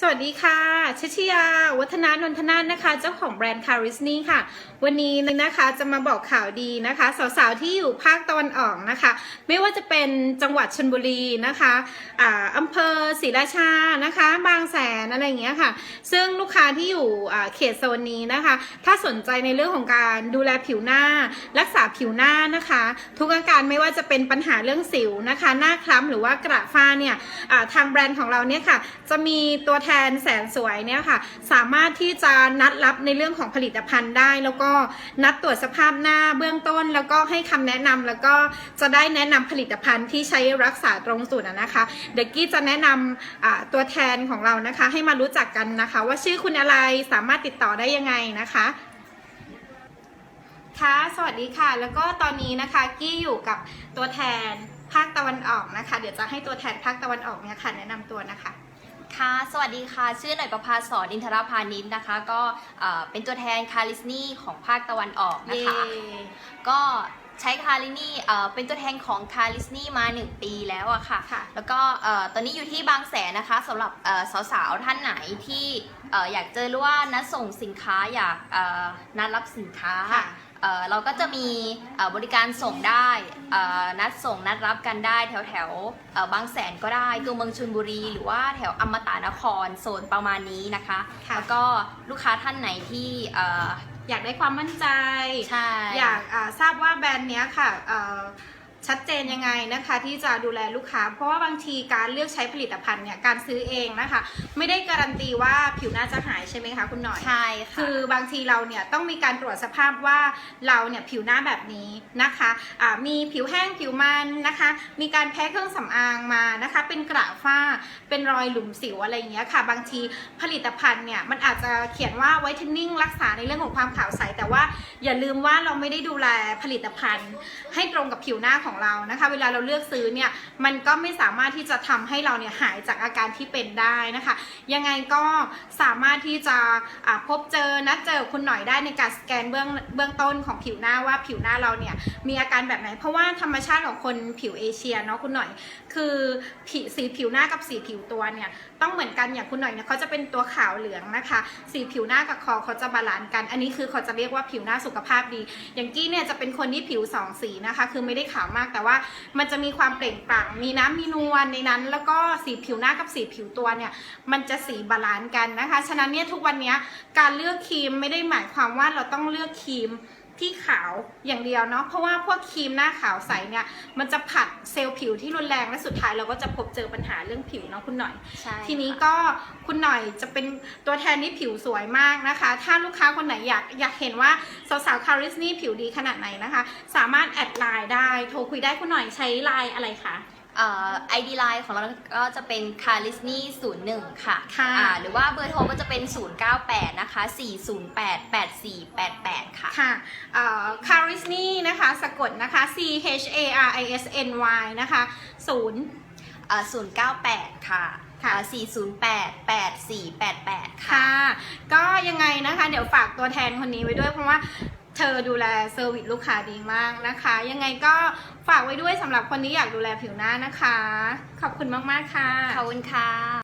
สวัสดีค่ะชชยา วัฒนานนทนาถนะคะ เจ้าของแบรนด์คาริสนี่ค่ะ วันนี้นะคะจะมาบอกข่าวดีนะคะ สาวๆ ที่อยู่ภาคตะวันออกนะคะ ไม่ว่าจะเป็นจังหวัดชนบุรีนะคะอ่าอำเภอศรีราชานะคะ บางแสนอะไรอย่างเงี้ยค่ะ ซึ่งลูกค้าที่อยู่อ่าเขตโซนนี้นะคะ ถ้าสนใจในเรื่องของการดูแลผิวหน้า รักษาผิวหน้านะคะ ทุกอาการไม่ว่าจะเป็นปัญหาเรื่องสิวนะคะ หน้าคล้ำหรือว่ากระฝ้าเนี่ยอ่าทางแบรนด์ของเราเนี่ยค่ะจะมีตัวแทนแสนสวยเนี่ยค่ะ สามารถที่จะนัดรับในเรื่องของผลิตภัณฑ์ได้ แล้วก็นัดตรวจสภาพหน้าเบื้องต้น แล้วก็ให้คำแนะนำแล้วก็จะได้แนะนำผลิตภัณฑ์ที่ใช้รักษาตรงจุดนะคะ เดี๋ยวกี้จะแนะนำอ่าตัวแทนของเรานะคะ ให้มารู้จักกันนะคะ ว่าชื่อคุณอะไรสามารถติดต่อได้ยังไงนะคะค่ะสวัสดีค่ะ แล้วก็ตอนนี้นะคะกี้อยู่กับตัวแทนภาคตะวันออกนะคะ เดี๋ยวจะให้ตัวแทนภาคตะวันออกเนี่ยค่ะ แนะนำตัวนะคะ ค่ะ สวัสดีค่ะ ชื่อหน่อยประภาสอนอินทรพานิชนะคะ ก็เอ่อเป็นตัวแทนคาริสนี่ของภาคตะวันออกนะคะ ก็ ใช้คารินี่เอ่อเป็นตัวแทนของคาริสนี่มา 1 ปีแล้วอะค่ะค่ะแล้วก็เอ่อตอนนี้อยู่ที่บางแสนนะคะสำหรับเอ่อสาวๆ ท่านไหนที่เอ่ออยากเจอหรือว่านัดส่งสินค้าอยากเอ่อนัดรับสินค้าค่ะเอ่อเราก็จะมีเอ่อบริการส่งได้เอ่อนัดส่งนัดรับกันได้แถวแถวๆเอ่อบางแสนก็ได้ตัวเมืองชลบุรี หรือว่าแถวอมตะนครโซนประมาณนี้นะคะค่ะแล้วก็ลูกค้าท่านไหนที่เอ่ออยากได้ความมั่นใจใช่อยากอ่าทราบว่าแบรนด์เนี้ยค่ะเอ่อ ชัดเจนยังไงนะคะที่จะดูแลลูกค้า เพราะว่าบางทีการเลือกใช้ผลิตภัณฑ์เนี่ยการซื้อเองนะคะ ไม่ได้การันตีว่าผิวหน้าจะหายใช่ไหมคะคุณหน่อย ใช่ค่ะคือบางทีเราเนี่ยต้องมีการตรวจสภาพว่าเราเนี่ยผิวหน้าแบบนี้นะคะะมีผิวแห้งผิวมันนะคะ มีการแพ้เครื่องสำอางมานะคะ เป็นกระฝ้าเป็นรอยหลุมสิวอะไรอย่างเงี้ยค่ะ บางทีผลิตภัณฑ์เนี่ยมันอาจจะเขียนว่าไวท์เทนนิ่งรักษาในเรื่องของความขาวใสแต่ว่าอย่าลืมว่าเราไม่ได้ดูแลผลิตภัณฑ์ ให้ตรงกับผิวหน้าของเรานะคะ เวลาเราเลือกซื้อเนี่ยมันก็ไม่สามารถที่จะทำให้เราเนี่ยหายจากอาการที่เป็นได้นะคะ ยังไงก็สามารถที่จะอ่าพบเจอนัดเจอคุณหน่อยได้ในการสแกนเบื้องเบื้องต้นของผิวหน้าว่าผิวหน้าเราเนี่ยมีอาการแบบไหน เพราะว่าธรรมชาติของคนผิวเอเชียเนาะคุณหน่อย คือผิสีผิวหน้ากับสีผิวตัวเนี่ยต้องเหมือนกันอย่างคุณหน่อยเนี่ยเขาจะเป็นตัวขาวเหลืองนะคะ สีผิวหน้ากับคอเขาจะบาลานซ์กัน อันนี้คือเขาจะเรียกว่าผิวหน้าสุขภาพดี อย่างกี้เนี่ยจะเป็นคนที่ผิวสองสีนะคะ คือไม่ได้ขาวมากแต่ว่ามันจะมีความเปล่งปลั่งมีน้ำมีนวลในนั้น แล้วก็สีผิวหน้ากับสีผิวตัวเนี่ยมันจะสีบาลานซ์กันนะคะ ฉะนั้นเนี่ยทุกวันนี้การเลือกครีมไม่ได้หมายความว่าเราต้องเลือกครีม ที่ขาวอย่างเดียวเนาะเพราะว่าพวกครีมหน้าขาวใสเนี่ยมันจะผัดเซลล์ผิวที่รุนแรงและสุดท้ายเราก็จะพบเจอปัญหาเรื่องผิวเนาะคุณหน่อย ใช่ทีนี้ก็คุณหน่อยจะเป็นตัวแทนที่ผิวสวยมากนะคะ ถ้าลูกค้าคนไหนอยากอยากเห็นว่าสาวๆคาริสนี่ผิวดีขนาดไหนนะคะ สามารถแอดไลน์ได้โทรคุยได้คุณหน่อยใช้ไลน์อะไรคะ เอ่อ ID line ของเราก็จะเป็น c a r i s n y 01ค่ะค่ะอ่าหรือว่าเบอร์โทรก็จะเป็น 098 นะคะ 408 8488 ค่ะ ค่ะคาริสนี่อ Carisni นะคะสะกดนะคะ C H A R I S N Y นะคะศูนย์เอ่อ098ค่ะค่ะอ่า408 8488ค่ะค่ะ ก็ยังไงนะคะ เดี๋ยวฝากตัวแทนคนนี้ไว้ด้วยเพราะว่า เธอดูแลเซอร์วิสลูกค้าดีมากนะคะ ยังไงก็ฝากไว้ด้วยสำหรับคนที่อยากดูแลผิวหน้านะคะ ขอบคุณมาก ๆ ค่ะ ขอบคุณค่ะ